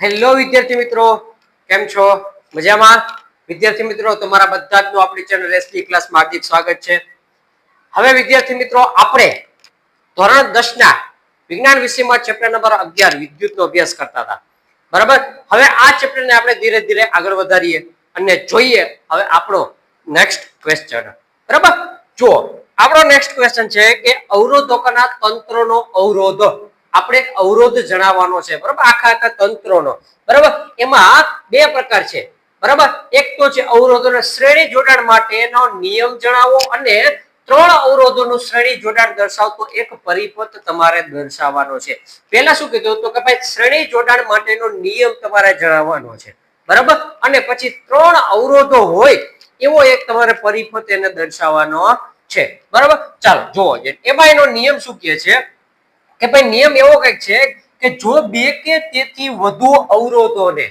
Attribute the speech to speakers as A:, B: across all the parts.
A: Hello વિદ્યાર્થી મિત્રો. કેમ છો? મજામાં? વિદ્યાર્થી મિત્રો, તમારા બધા જ આપણી ચેનલ એસટી ક્લાસમાં હાર્દિક સ્વાગત છે. હવે વિદ્યાર્થી મિત્રો, આપણે ધોરણ 10 ના વિજ્ઞાન વિષયમાં ચેપ્ટર નંબર અગિયાર, વિદ્યુતનો અભ્યાસ કરતા હતા. બરાબર? હવે આ ચેપ્ટરને આપણે ધીરે ધીરે આગળ વધારીએ અને જોઈએ હવે આપણો નેક્સ્ટ ક્વેશ્ચન બરાબર? જો આપણો નેક્સ્ટ ક્વેશ્ચન છે કે અવરોધકોના તંત્રનો અવરોધ. આપણે અવરોધ જણાવવાનો છે, બરાબર? આખા આખા તંત્રોનો. બરાબર? એમાં બે પ્રકાર છે. બરાબર? એક તો છે અવરોધોના શ્રેણી જોડાણ માટેનો નિયમ જણાવો અને ત્રણ અવરોધોનું શ્રેણી જોડાણ દર્શાવતો એક પરિપથ તમારે દર્શાવવાનો છે. પહેલા શું કીધું તો કે ભાઈ, શ્રેણી જોડાણ માટેનો નિયમ તમારે જણાવવાનો છે. બરાબર? અને પછી ત્રણ અવરોધો હોય, એવો એક તમારે પરિપથ એને દર્શાવવાનો છે. બરાબર? ચાલો જોવો એમાં એનો નિયમ શું કહે છે? કે ભાઈ નિયમ એવો કંઈક છે કે જો બે કે તેથી વધુ અવરોધોને,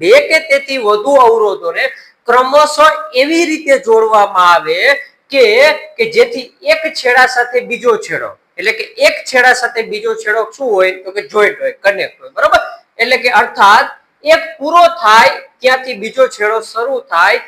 A: બે કે તેથી વધુ અવરોધોને ક્રમશઃ એવી રીતે જોડવામાં આવે કે કે જેથી એક છેડા સાથે બીજો છેડો, એટલે કે એક છેડા સાથે બીજો છેડો શું હોય? તો કે જોઈન્ટ હોય કનેક્ટ હોય, બરોબર? એટલે કે અર્થાત એક પૂરો થાય ત્યાંથી બીજો છેડો શરૂ થાય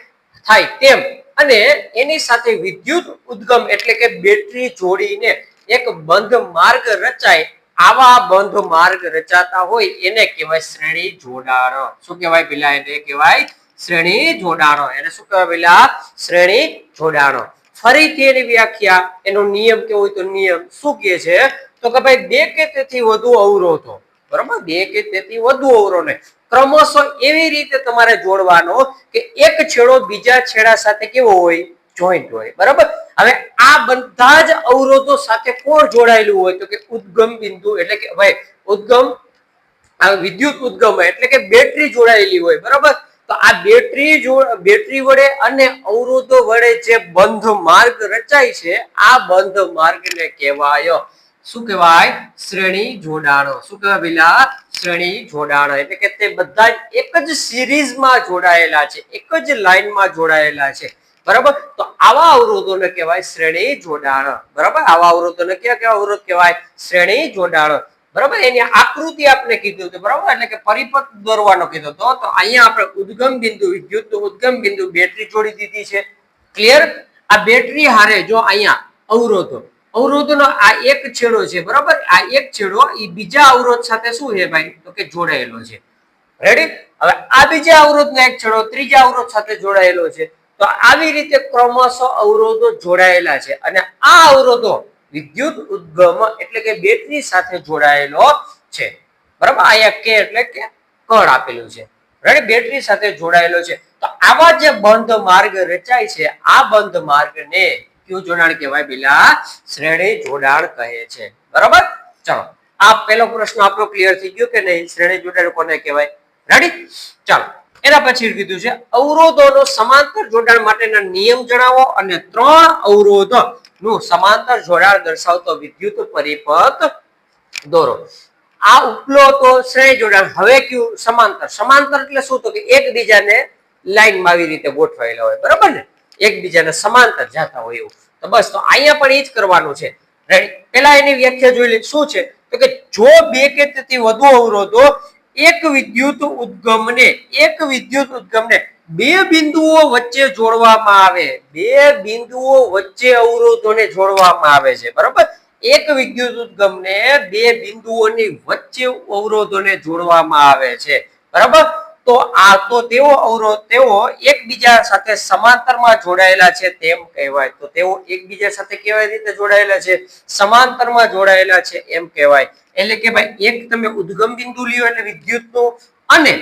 A: થાય તેમ. અને એની સાથે વિદ્યુત ઉદ્ગમ એટલે કે બેટરી જોડીને એક બંધ માર્ગ રચાય, આવા બંધ માર્ગ રચાતા હોય એને કહેવાય શ્રેણી જોડાણ. શું કહેવાય પેલા એને કહેવાય શ્રેણી જોડાણો. એને શું કહેવાય પેલા શ્રેણી જોડાણો. ફરીથી એની વ્યાખ્યા, એનો નિયમ કેવો હોય તો નિયમ શું કહે છે? તો કે ભાઈ બે કે તેથી વધુ અવરોધો. બરાબર? બે કે તેથી વધુ અવરોધને ક્રમશઃ એવી રીતે તમારે જોડવાનો કે એક છેડો બીજા છેડા સાથે કેવો હોય? જોઈન્ટ હોય. બરાબર? હવે આ બધા જ અવરોધો સાથે કોણ જોડાયેલું હોય? તો કે ઉદ્ગમ બિંદુ એટલે કે ભાઈ, ઉદ્ગમ, આ વિદ્યુત ઉદ્ગમ એટલે કે બેટરી જોડાયેલી હોય. બરાબર? તો આ બેટરી જો, બેટરી વડે અને અવરોધો વડે જે બંધ માર્ગ રચાય છે, આ બંધ માર્ગને કહેવાય. શું કહેવાય? શ્રેણી જોડાણો. શું કહેવાય પેલા શ્રેણી જોડાણો. એટલે કે તે બધા એક જ સિરીઝમાં જોડાયેલા છે. એક જ લાઈનમાં જોડાયેલા છે. બરાબર? તો આવા અવરોધોને કહેવાય શ્રેણી જોડાણ. બરાબર? આવા અવરોધોને કેવા કેવા અવરોધ કહેવાય? શ્રેણી જોડાણ. બરાબર? એની આકૃતિ આપણે કીધું હતું, બરાબર? એટલે કે પરિપથ દોરવાનો કીધો હતો. તો અહીંયા આપણે ઉદ્ગમ બિંદુ, વિદ્યુત ઉદ્ગમ બિંદુ બેટરી જોડી દીધી છે. ક્લિયર આ બેટરી હારે જો અહીંયા અવરોધો. અવરોધનો આ એક છેડો છે, બરાબર? આ એક છેડો એ બીજા અવરોધ સાથે શું છે ભાઈ? તો કે જોડાયેલો છે. રેડી હવે આ બીજા અવરોધનો એક છેડો ત્રીજા અવરોધ સાથે જોડાયેલો છે. તો આવી રીતે ક્રમશઃ અવરોધો જોડાયેલા છે અને આ અવરોધો વિદ્યુત ઉદ્ગમ એટલે કે બેટરી સાથે જોડાયેલો છે. બરાબર? અહીંયા કે એટલે કે કળ આપેલું છે. રેડી બેટરી સાથે જોડાયેલો છે. તો આવા જે બંધ માર્ગ રચાય છે, આ બંધ માર્ગને કયું જોડાણ કહેવાય? પેલા શ્રેણી જોડાણ કહે છે. બરાબર? ચલો, આ પહેલો પ્રશ્ન આપણો ક્લિયર થઈ ગયો કે નહીં? શ્રેણી જોડાણ કોને કહેવાય? રેડી ચાલો. એના પછી કીધું છે, અવરોધોનો સમાંતર જોડાણ માટેના નિયમ જણાવો અને ત્રણ અવરોધનું સમાંતર જોડાણ દર્શાવતો વિદ્યુત પરિપથ દોરો. આ ઉપલો તો શ્રેય જોડાણ, હવે કયું? સમાંતર. સમાંતર એટલે શું? તો કે એકબીજાને લાઈનમાં આવી રીતે ગોઠવાયેલા હોય, બરાબર ને? એકબીજાને સમાંતર જતા હોય એવું. તો બસ, તો અહીંયા પણ એ જ કરવાનું છે. પેલા એની વ્યાખ્યા જોઈ લે, શું છે? તો કે જો બે કે તેથી વધુ અવરોધો એક વિદ્યુત ઉદ્ગમને, એક વિદ્યુત ઉદ્ગમને બે બિંદુઓ વચ્ચે જોડવામાં આવે. બે બિંદુઓ વચ્ચે અવરોધોને જોડવામાં આવે છે, બરાબર? એક વિદ્યુત ઉદ્ગમને બે બિંદુઓની વચ્ચે અવરોધોને જોડવામાં આવે છે, બરાબર? તો આ તો તેઓ અવરોધ તેઓ એકબીજા સાથે સમાંતરમાં જોડાયેલા છે તેમ કહેવાય. તો તેઓ એકબીજા સાથે કેવા રીતે જોડાયેલા છે? સમાંતરમાં જોડાયેલા છે એમ કહેવાય. એટલે કે ભાઈ, એક તમે ઉદ્ગમ બિંદુ લ્યો એટલે વિદ્યુતનું, અને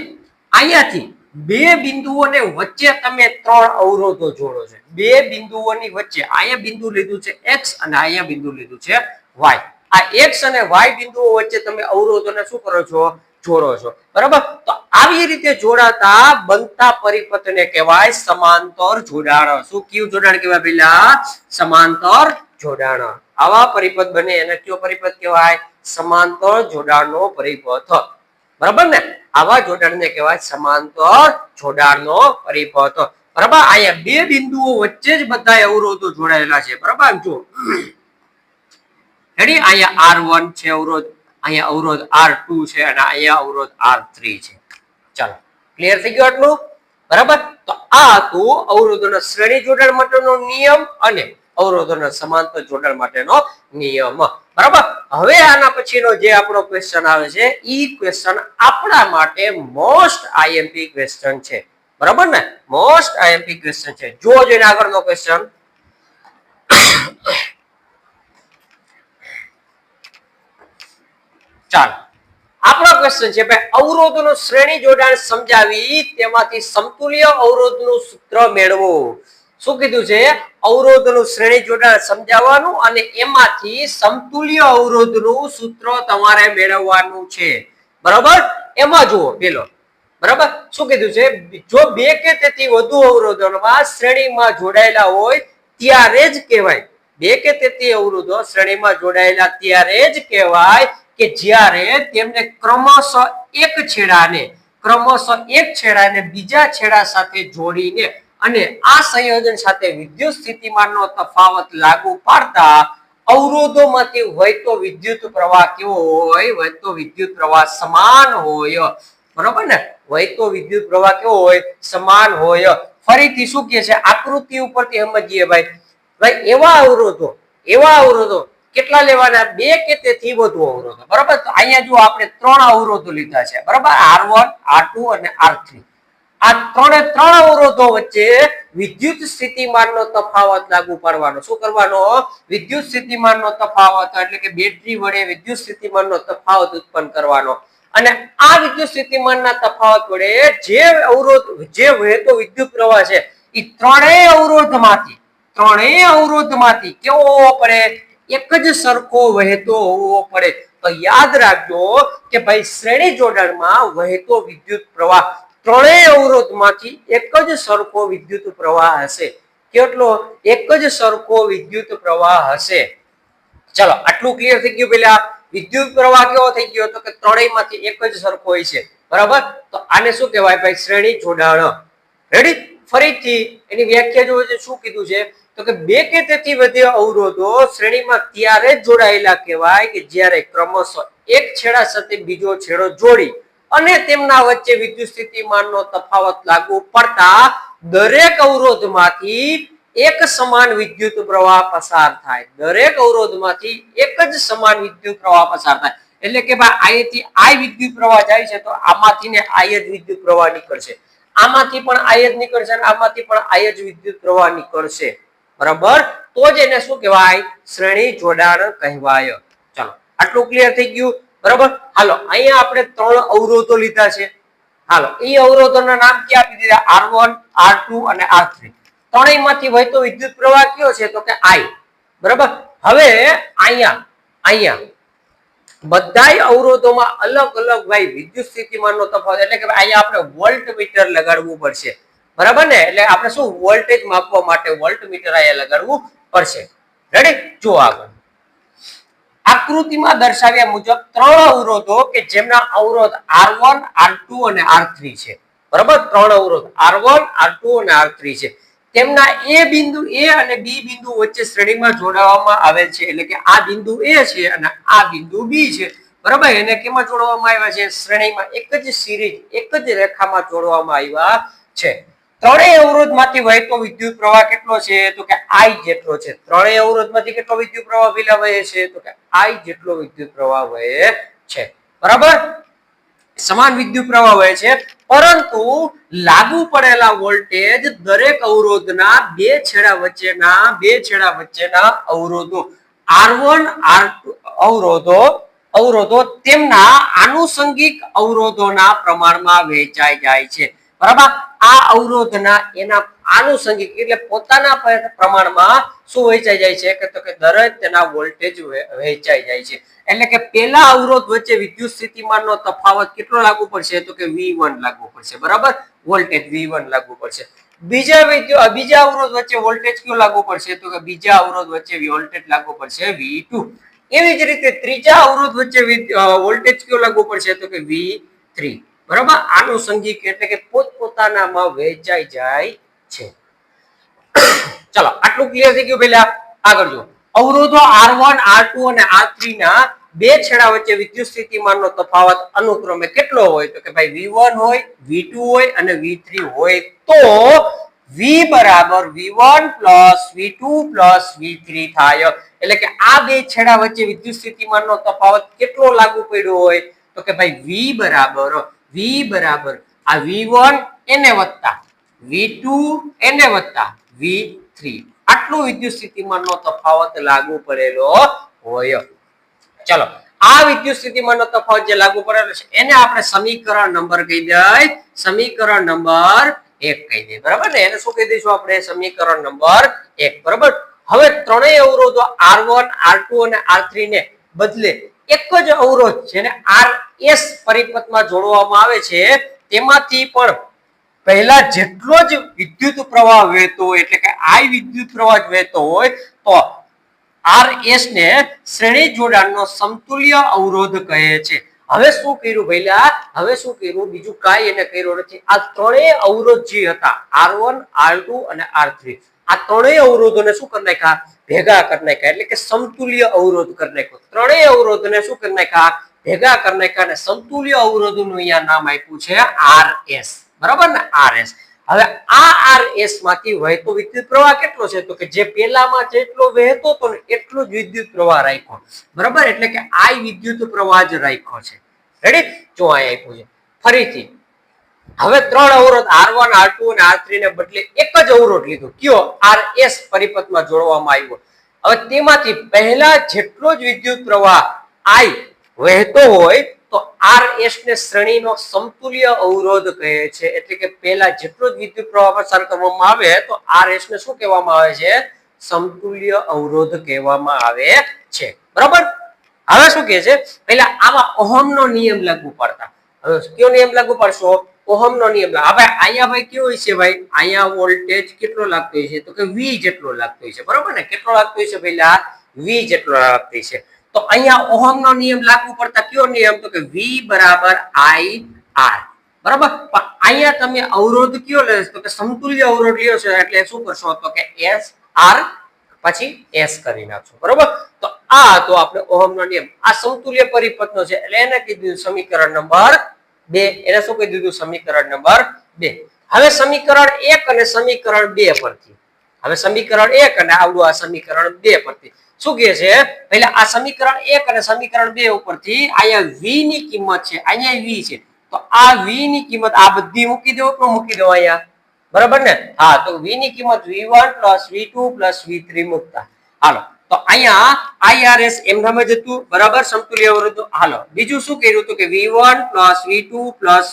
A: અહીંયાથી બે બિંદુઓને વચ્ચે તમે ત્રણ અવરોધો જોડો છો. બે બિંદુઓની વચ્ચે અહીંયા બિંદુ લીધું છે એક્સ અને અહીંયા બિંદુ લીધું છે વાય. આ એક્સ અને વાય બિંદુઓ વચ્ચે તમે અવરોધોને શું કરો છો? જોડો છો. બરાબર? તો આવી રીતે જોડાતા બનતા પરિપથને કહેવાય સમાંતર જોડાણ. શું કયું જોડાણ કહેવાય પેલા સમાંતર જોડાણ. આવા પરિપથ બને એને કયો પરિપથ કહેવાય? સમાંતર જોડાણનો પરિપથ. બરાબર ને? આવા જોડાણને કહેવાય સમાંતર જોડાણનો પરિપથ. બરાબર? અહીંયા બે બિંદુઓ વચ્ચે જ બધા અવરોધો જોડાયેલા છે. બરાબર? જો. હેડી અહીંયા આર છે અવરોધ. અહીંયા અવરોધ આર ટુ છે અને અહીંયા અવરોધ આર થ્રી છે. ચાલો ક્લિયર થઈ ગયું આટલું? બરાબર? તો આ હતું અવરોધોના શ્રેણી જોડાણ માટેનો નિયમ અને અવરોધોના સમાંતર જોડાણ માટેનો નિયમ. બરાબર? હવે આના પછીનો જે આપણો ક્વેશ્ચન આવે છે, ઈ ક્વેશ્ચન આપણા માટે મોસ્ટ આઈએમપી ક્વેશ્ચન છે. બરાબર ને? મોસ્ટ આઈએમપી ક્વેશ્ચન છે. જો જોઈને આગળનો ક્વેશ્ચન ચાલો. આપણો ક્વેશ્ચન છે, ભાઈ, અવરોધનું શ્રેણી જોડાણ સમજાવી તેમાંથી સમતુલ્ય અવરોધનું સૂત્ર મેળવો. શું કીધું છે? અવરોધનું શ્રેણી જોડાણ સમજાવવાનું અને એમાંથી સમતુલ્ય અવરોધનું સૂત્ર તમારે મેળવવાનું છે. બરાબર? એમાં જુઓ પેલો બરાબર? શું કીધું છે? જો બે કે તેથી વધુ અવરોધોમાં શ્રેણીમાં જોડાયેલા હોય, ત્યારે જ કહેવાય. બે કે તેથી અવરોધો શ્રેણીમાં જોડાયેલા, ત્યારે જ કહેવાય કે જ્યારે તેમને ક્રમશઃ એક છેડાને, ક્રમશઃ એક છેડાને બીજા છેડા સાથે જોડીને અને આ સંયોજન સાથે વિદ્યુત સ્થિતિમાનનો તફાવત લાગુ પાડતા અવરોધોમાંથી વહેતો વિદ્યુત પ્રવાહ કેવો હોય? વહેતો વિદ્યુત પ્રવાહ સમાન હોય. બરોબર ને? વહેતો વિદ્યુત પ્રવાહ કેવો હોય? સમાન હોય. ફરીથી શું કહે છે? આકૃતિ ઉપરથી સમજીએ ભાઈ. ભાઈ, એવા અવરોધો એવા અવરોધો કેટલા લેવાના? બે કે તેથી વધુ અવરોધો. બરાબર? તો અહીંયા જો આપણે ત્રણ અવરોધો લીધા છે. બરાબર? આર વન આર ટુ અને આર થ્રી આ ત્રણે ત્રણ અવરોધો વચ્ચે વિદ્યુત સ્થિતિમાનનો તફાવત લાગુ પાડવાનો. શું કરવાનો? વિદ્યુત સ્થિતિમાનનો તફાવત, એટલે કે બેટરી વડે વિદ્યુત સ્થિતિમાનનો તફાવત ઉત્પન્ન કરવાનો. અને આ વિદ્યુત સ્થિતિમાનના તફાવત વડે જે અવરોધ, જે વહેતો વિદ્યુત પ્રવાહ છે એ ત્રણેય અવરોધમાંથી ત્રણેય અવરોધમાંથી કેવો પડે? એક જ સરખો વહેતો હોવો પડે. તો યાદ રાખજો કે ભાઈ શ્રેણી જોડાણમાં વહેતો વિદ્યુત પ્રવાહ ત્રણેય અવરોધમાંથી એક જ સરખો વિદ્યુત પ્રવાહ હશે. કેટલો? એક જ સરખો વિદ્યુત પ્રવાહ હશે. ચલો, આટલું ક્લિયર થઈ ગયું પેલા? વિદ્યુત પ્રવાહ કેવો થઈ ગયો? તો કે ત્રણેયમાંથી એક જ સરખો હોય છે. બરાબર? તો આને શું કહેવાય? ભાઈ, શ્રેણી જોડાણ. રેડી ફરીથી એની વ્યાખ્યા જોવે છે, શું કીધું છે? તો કે બે કે તેથી વધુ અવરોધો શ્રેણીમાં ત્યારે જોડાયેલા કહેવાય કે જ્યારે ક્રમશઃ એક છેડા સાથે બીજો છેડો જોડી અને તેમના વચ્ચે વિદ્યુત સ્થિતિમાનનો તફાવત લાગુ પડતા દરેક અવરોધમાંથી એક સમાન વિદ્યુત પ્રવાહ પસાર થાય. દરેક અવરોધમાંથી એક જ સમાન વિદ્યુત પ્રવાહ પસાર થાય. એટલે કે ભાઈ અહીંથી આ વિદ્યુત પ્રવાહ જાય છે તો આમાંથી ને આ જ વિદ્યુત પ્રવાહ નીકળશે. આમાંથી પણ આ જ નીકળશે અને આમાંથી પણ આ જ વિદ્યુત પ્રવાહ નીકળશે. બરાબર? તો જ એને શું કહેવાય? શ્રેણી જોડાણ કહેવાય. ચાલો, આટલું ક્લિયર થઈ ગયું. બરાબર? હાલો, અહીંયા આપણે ત્રણ અવરોધો લીધા છે. હાલો એ અવરોધોના નામ ક્યાં આપી દીધા? આર વન આર ટુ અને આર થ્રી ત્રણેયમાંથી વહેતો વિદ્યુત પ્રવાહ કયો છે? તો કે આઈ બરાબર? હવે અહીંયા અહીંયા. બધાય અવરોધોમાં અલગ અલગ ભાઈ વિદ્યુત સ્થિતિમાનનો તફાવત. એટલે કે અહીંયા આપણે વોલ્ટ મીટર લગાડવું પડશે. બરાબર ને? એટલે આપણે શું વોલ્ટેજ માપવા માટે વોલ્ટ મીટર અહીંયા લગાડવું પડશે. રેડી જો આગળ. આકૃતિમાં દર્શાવ્યા મુજબ ત્રણ અવરોધો કે જેમના અવરોધ આર વન આર ટુ અને આર થ્રી છે. બરાબર? ત્રણ અવરોધ. આર વન આર ટુ અને આર થ્રી છે. તેમના એ બિંદુ એ અને બી બિંદુ વચ્ચે શ્રેણીમાં જોડાવામાં આવેલ છે. એટલે કે આ બિંદુ એ છે અને આ બિંદુ બી છે. બરાબર? એને કેમાં જોડવામાં આવ્યા છે? શ્રેણીમાં. એક જ સિરીઝ, એક જ રેખામાં જોડવામાં આવ્યા છે. ત્રણેય અવરોધમાંથી વહેતો વિદ્યુત પ્રવાહ કેટલો છે? તો કે આઈ જેટલો છે. ત્રણેય અવરોધમાંથી કેટલો વિદ્યુત પ્રવાહ પેલા વહે છે? તો કે આઈ જેટલો વિદ્યુત પ્રવાહ વહે છે. બરાબર? સમાન વિદ્યુત પ્રવાહ વહે છે. પરંતુ લાગુ પડેલા વોલ્ટેજ દરેક અવરોધના બે છેડા વચ્ચેના, બે છેડા વચ્ચેના અવરોધો. આર વન આર ટુ અવરોધો અવરોધો તેમના આનુષંગિક અવરોધોના પ્રમાણમાં વહેંચાઈ જાય છે. બરાબર? આ અવરોધના એના આનુષંગિક એટલે પોતાના પ્રમાણમાં શું વહેંચાઈ જાય છે? કે તો કે દરેક તેના વોલ્ટેજ વેચાઈ જાય છે. એટલે કે પેલા અવરોધ વચ્ચે વિદ્યુત સ્થિતિમાનનો તફાવત કેટલો લાગુ પડશે? તો કે V1 લાગુ પડશે. બરાબર? વોલ્ટેજ V1 લાગુ પડશે. બીજા બીજા અવરોધ વચ્ચે વોલ્ટેજ કયો લાગુ પડશે? તો કે બીજા અવરોધ વચ્ચે વોલ્ટેજ લાગુ પડશે V2 એવી જ રીતે ત્રીજા અવરોધ વચ્ચે વોલ્ટેજ કયો લાગુ પડશે? તો કે V3 બરાબર? આનુષંગિક એટલે કે પોતપોતાનામાં વહેંચાઈ જાય છે. ચલો, આટલું ક્લિયર થઈ ગયું પેલા આગળ જો અવરોધો આર વન આર ટુ અને આર થ્રી ના બે છેડા વચ્ચે વિદ્યુત સ્થિતિમાનનો તફાવત અનુક્રમે કેટલો હોય? તો કે ભાઈ V1 હોય V2 હોય અને V3 હોય. તો V બરાબર V1 V2 V3 થાય. એટલે કે આ બે છેડા વચ્ચે વિદ્યુત સ્થિતિમાનનો તફાવત કેટલો લાગુ પડ્યો હોય? તો કે ભાઈ V બરાબર V બરાબર. આ V1 એને વત્તા. V2 એને વત્તા. V3 આટલું વિદ્યુત સ્થિતિમાનનો તફાવત લાગુ પડેલો હોય. ચલો, આ વિદ્યુત સ્થિતિમાનનો તફાવત જે લાગુ પડેલો છે, એને આપણે સમીકરણ નંબર કહી દઈએ સમીકરણ નંબર એક કહી દઈએ બરાબર ને? એને શું કહી દઈશું આપણે? સમીકરણ નંબર એક. બરાબર? હવે ત્રણેય અવરોધો આર વન આર ટુ અને આર થ્રી ને બદલે એક જ અવરોધ જેને આર એસ પરિપથમાં જોડવામાં આવે છે. તેમાંથી પણ પહેલા જેટલો જ વિદ્યુત પ્રવાહ વહેતો હોય, એટલે કે આઈ વિદ્યુત પ્રવાહ વહેતો હોય, તો આર એસ ને શ્રેણી જોડાણનો સમતુલ્ય અવરોધ કહે છે. હવે શું કર્યું ભઈલા? હવે શું કર્યું? બીજું કાંઈ એને કર્યું નથી. આ ત્રણેય અવરોધ જે હતા, આર વન, આર ટુ અને આર થ્રી, આ ત્રણેય અવરોધોને શું કરી નાખ્યા? ભેગા કરી નાખ્યા. એટલે કે સમતુલ્ય અવરોધ કરી નાખ્યો. ત્રણેય અવરોધને શું કરી નાખ્યા? ભેગા કરી નાખ્યા અને સમતુલ્ય અવરોધોનું અહીંયા નામ આપ્યું છે આર એસ બરાબર ને? આર એસ હવે આ આર એસમાંથી વહેતો વિદ્યુત પ્રવાહ કેટલો છે? તો કે જે પેલામાં જેટલો વહેતો હતો ને એટલો જ વિદ્યુત પ્રવાહ રાખ્યો. બરાબર? એટલે કે આ વિદ્યુત પ્રવાહ જ રાખ્યો છે. રેડી જો અહીં આપ્યું છે. ફરીથી હવે ત્રણ અવરોધ આર વન આર ટુ અને આર થ્રી ને બદલે એક જ અવરોધ લીધો. કયો? આર એસ પરિપથમાં જોડવામાં આવ્યો. હવે તેમાંથી પહેલા જેટલો જ વિદ્યુત પ્રવાહ આઈ વહેતો હોય, તો આર એસ ને શ્રેણીનો સમતુલ્ય અવરોધ કહે છે. એટલે કે પહેલા જેટલો જ વિદ્યુત પ્રવાહ પસાર કરવામાં આવે, તો આર એસ ને શું કહેવામાં આવે છે? સમતુલ્ય અવરોધ કહેવામાં આવે છે. બરાબર? હવે શું કહે છે? પહેલા આમાં ઓહમનો નિયમ લાગુ પડતા. હવે કયો નિયમ લાગુ પડશો? ઓહમનો નિયમ હવે અહીંયા ભાઈ કેવો છે ભાઈ? અહીંયા વોલ્ટેજ કેટલો લાગતો હોય છે? તો કે વી જેટલો લાગતો હોય છે. બરાબર ને? કેટલો લાગતો હોય છે પહેલા વી જેટલો લાગતો છે. તો અહીંયા ઓહમનો નિયમ લાગુ પડતા કયો નિયમ? તો કે વી બરાબર આઈ આર બરાબર? પણ અહીંયા તમે અવરોધ કયો લે તો કે સમતુલ્ય અવરોધ લ્યો છો એટલે શું કરશો? તો કે એસ આર પછી એસ કરી નાખશો. બરોબર? તો આ હતો આપણે ઓહમનો નિયમ. આ સમતુલ્ય પરિપથનો છે. એટલે એને કીધું સમીકરણ નંબર બે. એને શું કહી દીધું? સમીકરણ નંબર બે. હવે સમીકરણ એક અને સમીકરણ બે પરથી. હવે સમીકરણ એક અને આવડું આ સમીકરણ બે પરથી. શું કહે છે? પહેલા આ સમીકરણ એક અને સમીકરણ બે ઉપરથી અહીંયા વી ની કિંમત છે. અહીંયા વી છે. તો આ વી ની કિંમત આ બધી મૂકી દો કે મૂકી દો અહીંયા? બરાબર ને? હા, તો વી ની કિંમત v1 v2 v3 મૂકતા. હાલો. તો અહીંયા આઈઆરએસ એમનામ જ હતું. બરાબર? સમતુલ્ય અવરોધ હાલો. બીજું શું કર્યું હતું કે v1 v2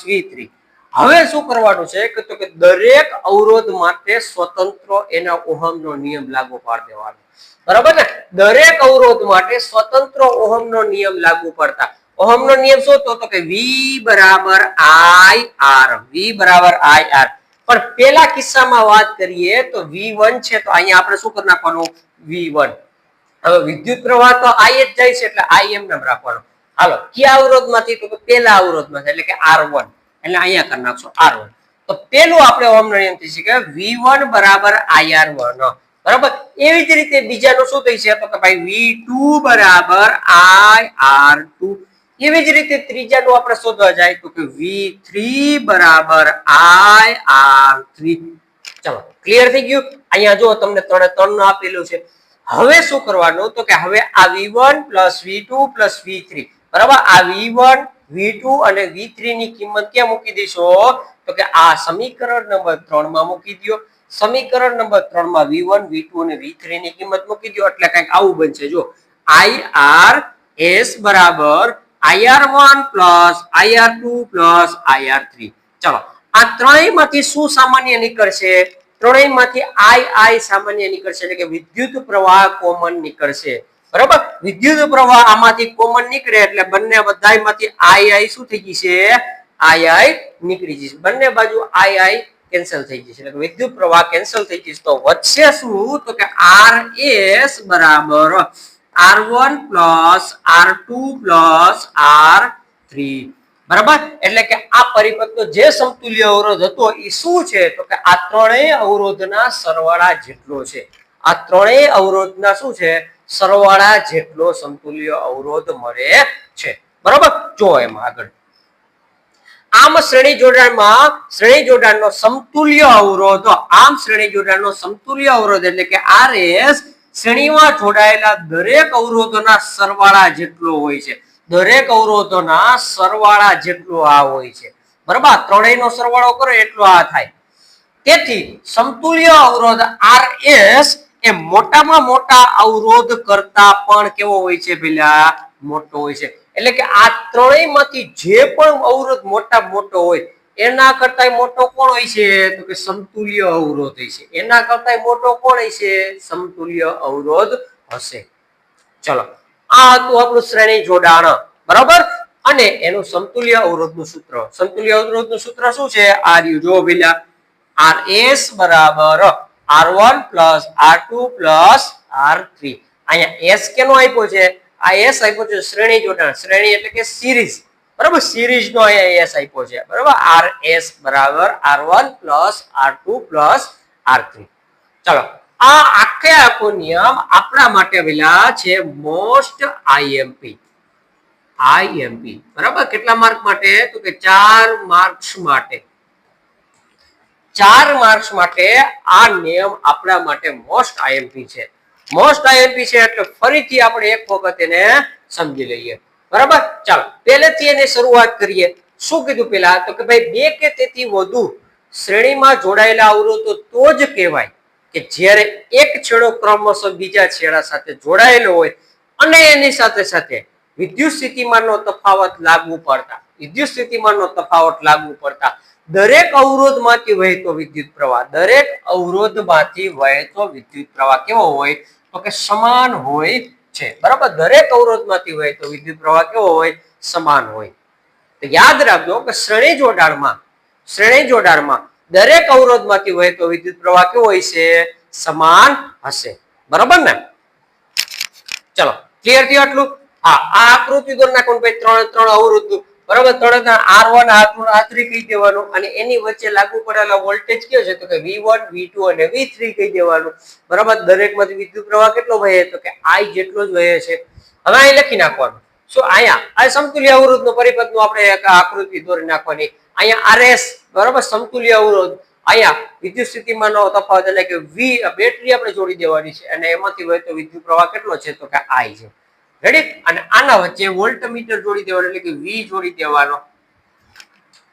A: v3 હવે શું કરવાનું છે? કે તો કે દરેક અવરોધ માટે સ્વતંત્ર એના ઓહમનો નિયમ લાગુ પાડી દેવાનો. બરાબર ને? દરેક અવરોધ માટે સ્વતંત્ર ઓહમનો નિયમ લાગુ પડતા. ઓહમનો નિયમ શું હતો? તો કે v બરાબર i r. V બરાબર i r. પણ પેલા કિસ્સામાં વાત કરીએ તો V1 છે. તો અહીંયા આપણે શું કરી નાખવાનું? V1 હવે વિદ્યુત પ્રવાહ તો આઈ જ જાય છે એટલે આઈ એમ નામ રાખવાનો. હાલો, કયા અવરોધમાંથી? તો પેલા અવરોધમાં એટલે કે R1 એટલે અહીંયા કરી નાખશો R1 તો પેલું આપણે ઓમ નિયમ થઈ છે V1 બરાબર IR1 બરાબર? એવી જ રીતે બીજાનું શું થઈ છે? તો કે ભાઈ વી ટુ બરાબર આઈ આર ટુ એવી જ રીતે ત્રીજાનું આપણે શોધવા જાય, તો કે વી થ્રી બરાબર આઈ આર થ્રી ચલો ક્લિયર થઈ ગયું? અહીંયા જો તમને ત્રણે ત્રણ આપેલું છે. હવે શું કરવાનું? તો કે હવે આ V1 V2 V3 બરાબર? આ V1 V2 અને V3 ની કિંમત ક્યાં મૂકી દેશો તો કે આ સમીકરણ નંબર ત્રણમાં મૂકી દો સમીકરણ નંબર ત્રણમાં V1 V2 અને વી થ્રી ની કિંમત મૂકી દો એટલે કંઈક આવું બનશે. જો આઈ આર એસ બરાબર IR1 plus IR2 plus IR3 ચલો. આ ત્રણેયમાંથી શું સામાન્ય નીકળશે? ત્રણેયમાંથી આઈ આઈ સામાન્ય નીકળશે એટલે કે વિદ્યુત પ્રવાહ કોમન નીકળશે. બરાબર? વિદ્યુત પ્રવાહ આમાંથી કોમન નીકળે એટલે બંને બધાયમાંથી આઈ આઈ શું થઈ જશે? આઈ આઈ નીકળી જશે. બંને બાજુ આઈ આઈ કેન્સલ થઈ જશે. એટલે વિદ્યુત પ્રવાહ કેન્સલ થઈ જશે. તો વધશે શું? તો કે આર એસ બરાબર. R one plus R two plus R3 બરાબર? એટલે કે આ પરિપથનો જે સમતુલ્ય અવરોધ હતો એ શું છે? તો કે આ ત્રણેય અવરોધના સરવાળા જેટલો છે. આ ત્રણેય અવરોધના શું છે? સરવાળા જેટલો સમતુલ્ય અવરોધ મળે છે. બરાબર? જો એમાં આગળ. આમ શ્રેણી જોડાણમાં, શ્રેણી જોડાણનો સમતુલ્ય અવરોધ, આમ શ્રેણી જોડાણનો સમતુલ્ય અવરોધ એટલે કે RS શ્રેણીમાં જોડાયેલા દરેક અવરોધોના સરવાળા જેટલો હોય છે. દરેક અવરોધોના સરવાળા જેટલો આ હોય છે. બરાબર? ત્રણેયનો સરવાળો કરો, એટલો આ થાય. તેથી સમતુલ્ય અવરોધ આર એસ એ મોટામાં મોટા અવરોધ કરતા પણ કેવો હોય છે પેલા? મોટો હોય છે. એટલે કે આ ત્રણેયમાંથી જે પણ અવરોધ મોટા મોટો હોય, એના કરતા મોટો કોણ હોય છે? તો કે સમતુલ્ય અવરોધ હોય છે. એના કરતા મોટો કોણ હોય છે? સમતુલ્ય અવરોધ હશે. ચલો. આ હતું આપણું શ્રેણી જોડાણ. બરાબર? અને એનું સમતુલ્ય અવરોધનું સૂત્ર. સમતુલ્ય અવરોધનું સૂત્ર શું છે? આર યુ જો પેલા આર એસ બરાબર R one plus R two plus R three અહીંયા એસ કેનો આપ્યો છે? આ એસ આપ્યો છે શ્રેણી જોડાણ. શ્રેણી એટલે કે સિરીઝ બરાબર? સિરીઝ નો અહીંયા એસ આપ્યો છે. બરાબર? આર એસ બરાબર R one plus R two plus R three ચલો. આ આખે આખો નિયમ આપણા માટે આવેલા છે મોસ્ટ આઈએમપી આઈએમપી બરાબર? કેટલા માર્ક માટે? તો કે ચાર માર્ક્સ માટે. ચાર માર્ક્સ માટે આ નિયમ આપણા માટે મોસ્ટ આઈએમપી છે. મોસ્ટ આઈએમપી છે એટલે ફરીથી આપણે એક વખત એને સમજી લઈએ. બરાબર? ચાલો, પહેલેથી એની શરૂઆત કરીએ. શું કીધું પેલા? તો કે ભાઈ બે કે તેથી વધુ શ્રેણીમાં જોડાયેલા અવરોધો તો જ કહેવાય. કે જ્યારે એક છેડો ક્રમશ બીજા છેડા સાથે જોડાયેલો હોય અને એની સાથે સાથે વિદ્યુત સ્થિતિમાનનો તફાવત લાગુ પડતા, વિદ્યુત સ્થિતિમાનનો તફાવત લાગુ પડતા, દરેક અવરોધમાંથી વહેતો વિદ્યુત પ્રવાહ, દરેક અવરોધમાંથી વહેતો વિદ્યુત પ્રવાહ કેવો હોય? તો કે સમાન હોય છે. બરાબર? દરેક અવરોધમાંથી વહેતો વિદ્યુત પ્રવાહ કેવો હોય? સમાન હોય. તો યાદ રાખજો કે શ્રેણી જોડાણમાં શ્રેણી જોડાણમાં દરેક અવરોધમાંથી વહેતો વિદ્યુત પ્રવાહ કેવો હોય છે? સમાન હશે. બરાબર ને? ચલો ક્લિયર થયું આટલું? હા, આ આકૃતિ દોર નાખવાનું ભાઈ ત્રણ ત્રણ અવરોધ બરાબર, ત્રણ R one R two R three કહી દેવાનું અને એની વચ્ચે લાગુ પડેલા વોલ્ટેજ કયો છે? તો કે વી વન વી ટુ અને વી થ્રી કહી દેવાનું. બરાબર, દરેકમાંથી વિદ્યુત પ્રવાહ કેટલો વહે? તો કે આઈ જેટલો જ વહે છે. હવે અહીં લખી નાખવાનું. શું, અહીંયા? આ સમતુલ્ય અવરોધનો પરિપથનું આપણે આકૃતિ દોરી નાખવાની. અહીંયા આરએસ, બરાબર, સમતુલ્ય અવરોધ. અહીંયા વિદ્યુત સ્થિતિમાનનો તફાવત એટલે કે વી બેટરી આપણે જોડી દેવાની છે અને એમાંથી વહેતો વિદ્યુત પ્રવાહ કેટલો છે તો કે આઈ છે. રેડી અને આના વચ્ચે વોલ્ટમીટર જોડી દેવાનો એટલે કે વી જોડી દેવાનો.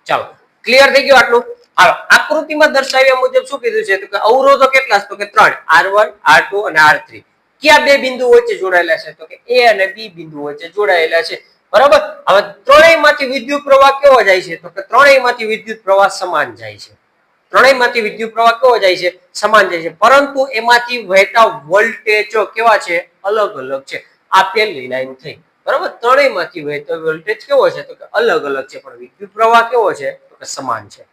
A: ચાલો ક્લિયર થઈ ગયું આટલું? હાલો, આકૃતિમાં દર્શાવ્યા મુજબ શું કીધું છે? તો કે અવરોધો કેટલા છે? તો કે ત્રણ આર વન આર ટુ અને આર થ્રી ક્યાં બે બિંદુ વચ્ચે જોડાયેલા છે? તો કે એ અને બી બિંદુ વચ્ચે જોડાયેલા છે. બરાબર? હવે ત્રણેયમાંથી વિદ્યુત પ્રવાહ કેવો જાય છે? તો કે ત્રણેયમાંથી વિદ્યુત પ્રવાહ સમાન જાય છે. ત્રણેયમાંથી વિદ્યુત પ્રવાહ કેવો જાય છે? સમાન જાય છે. પરંતુ એમાંથી વહેતા વોલ્ટેજો કેવા છે? અલગ અલગ છે. આ પહેલી લાઈન થઈ. બરાબર? ત્રણેયમાંથી વહેતો વોલ્ટેજ કેવો છે? તો કે અલગ અલગ છે. પણ વિદ્યુત પ્રવાહ કેવો છે? તો કે સમાન છે.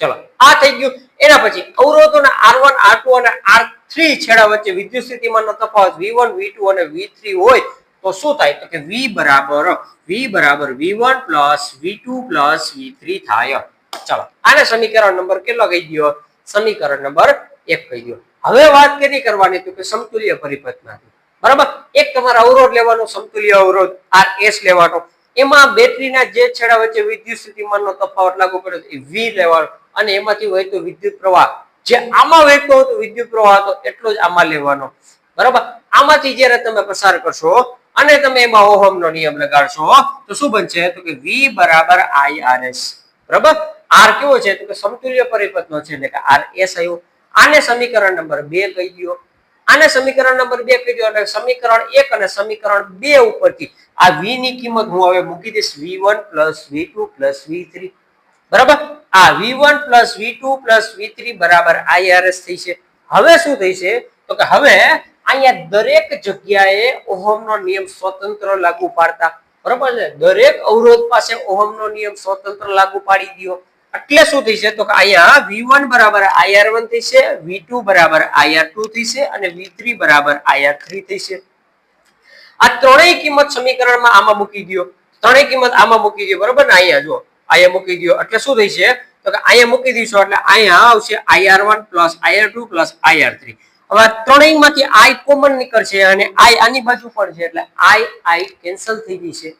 A: ચલો, આ થઈ ગયું. એના પછી અવરોધોના આર વન આર ટુ અને આર થ્રી છેડા વચ્ચે વિદ્યુત સ્થિતિમાનનો તફાવત વી વન વી ટુ અને વી થ્રી હોય તો શું થાય? તો કે વી બરાબર વી બરાબર V one plus V two plus V three થાય. ચલો, આને સમીકરણ નંબર કેટલો કહી દો સમીકરણ નંબર એક કહી દો હવે વાત કેની કરવાની? તો કે સમતુલ્ય પરિપથમાંથી. બરાબર? એક તમારે અવરોધ લેવાનો, સમતુલ્ય અવરોધ આર એસ લેવાનો. એમાં બેટરીના જે છેડા વચ્ચે વિદ્યુત સ્થિતિમાનનો તફાવત લાગુ પડ્યો એ વી લેવાનો. અને એમાંથી વહેતો વિદ્યુત પ્રવાહ. જે આમાં વહેતો હતો, વિદ્યુત પ્રવાહ હતો, એટલો જ આમાં લેવાનો. બરાબર? આમાંથી જ્યારે તમે પસાર કરશો અને તમે એમાં ઓહમ નો નિયમ લગાડશો, તો શું બનશે? તો કે વી બરાબર આઈ આર એસ બરાબર? આર કેવો છે? તો કે સમતુલ્ય પરિપથનો છે, એટલે આર એસ આવ્યો. આને સમીકરણ નંબર બે કહી દો આને સમીકરણ નંબર બે કહી દો એટલે સમીકરણ એક અને સમીકરણ બે ઉપરથી. આ વી ની કિંમત હું હવે મૂકી દઈશ. V one plus V two plus V three બરાબર? આ V one plus V two plus V three બરાબર આઈઆરએસ થઈ છે. હવે શું થઈ છે? તો કે હવે અહીંયા દરેક જગ્યાએ ઓહમનો નિયમ સ્વતંત્ર લાગુ પાડતા. બરોબર છે? દરેક અવરોધ પાસે ઓહમનો નિયમ સ્વતંત્ર લાગુ પાડી દીધો એટલે શું થશે? તો કે અહીંયા V1 બરાબર IR1 થશે V2 બરાબર IR2 થશે અને V3 બરાબર IR3 થશે. આ ત્રણેય કિંમત સમીકરણમાં આમાં મૂકી દયો. ત્રણેય કિંમત આમાં મૂકી દયો. બરાબર ને? અહીંયા જો અહીંયા મૂકી દયો. એટલે શું થઈ છે તો કે અહીંયા મૂકી દઈશું. એટલે અહીંયા આવશે IR1 IR2 IR3 હવે આ ત્રણેય આઈ કોમન નીકળશે અને આઈ આની બાજુ પણ છે, એટલે આઈ કેન્સલ થઈ ગઈ છે.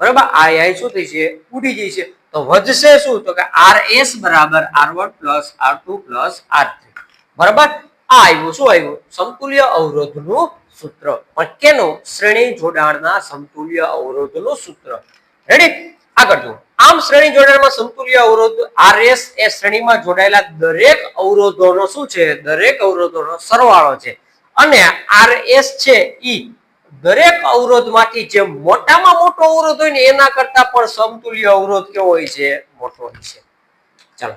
A: બરાબર? આઈ શું થઈ છે? ઉડી ગઈ છે. તો વધશે શું? તો કે આર એસ બરાબર R one plus R two plus R three બરાબર? આ આવ્યું. શું આવ્યું? સમતુલ્ય અવરોધનું સૂત્ર. પણ કેનું શ્રેણી જોડાણના સમતુલ્ય અવરોધનું સૂત્ર. રેડી આગળ જુઓ. આમ શ્રેણી જોડાણમાં સમતુલ્ય અવરોધ આરએસ એ શ્રેણીમાં જોડાયેલા દરેક અવરોધોનો શું છે? દરેક અવરોધોનો સરવાળો છે. અને આરએસ છે ઈ દરેક અવરોધમાંથી જે મોટામાં મોટો અવરોધ હોય ને એના કરતા પણ સમતુલ્ય અવરોધ કેવો હોય છે? મોટો હોય છે. ચાલો,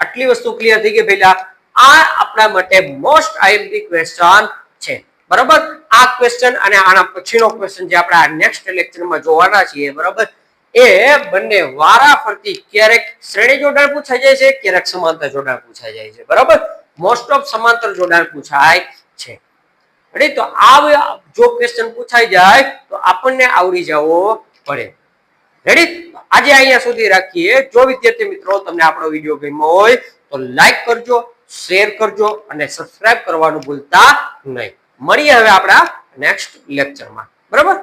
A: આટલી વસ્તુ ક્લિયર થઈ ગઈ પેલા આ આપણા માટે મોસ્ટ આઈએમપી ક્વેશ્ચન છે. બરાબર? આ ક્વેશ્ચન અને આના પછીનો ક્વેશ્ચન જે આપણે આ નેક્સ્ટ લેક્ચરમાં જોવાના છીએ. બરાબર? એ બંને વારાફરતી ક્યારેક શ્રેણી જોડાણ પૂછાઈ જાય છે, ક્યારેક સમાંતર જોડાણ પૂછાઈ જાય છે. બરાબર? મોસ્ટ ઓફ સમાંતર જોડાણ પૂછાય છે. રેડી તો આ જો ક્વેશ્ચન પૂછાઈ જાય, તો આપણને આવડી જવો પડે. રેડી આજે અહીંયા સુધી રાખીએ. જો વિદ્યાર્થી મિત્રો તમને આપણો વીડિયો ગમ્યો હોય, તો લાઈક કરજો શેર કરજો અને સબસ્ક્રાઇબ કરવાનું ભૂલતા નહીં. મળીએ હવે આપણા નેક્સ્ટ લેક્ચરમાં બરાબર?